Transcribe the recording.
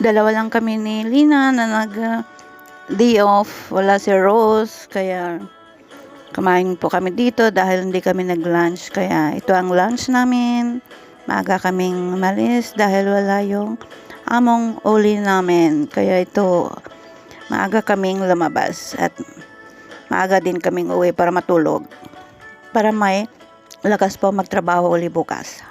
dalawa lang kami ni Lina na nag day off wala si Rose kaya kumain po kami dito dahil hindi kami nag-lunch. Kaya ito ang lunch namin. Maaga kaming malis dahil wala yung among uli namin. Kaya ito, maaga kaming lumabas at maaga din kaming uwi para matulog. Para may lakas po magtrabaho uli bukas.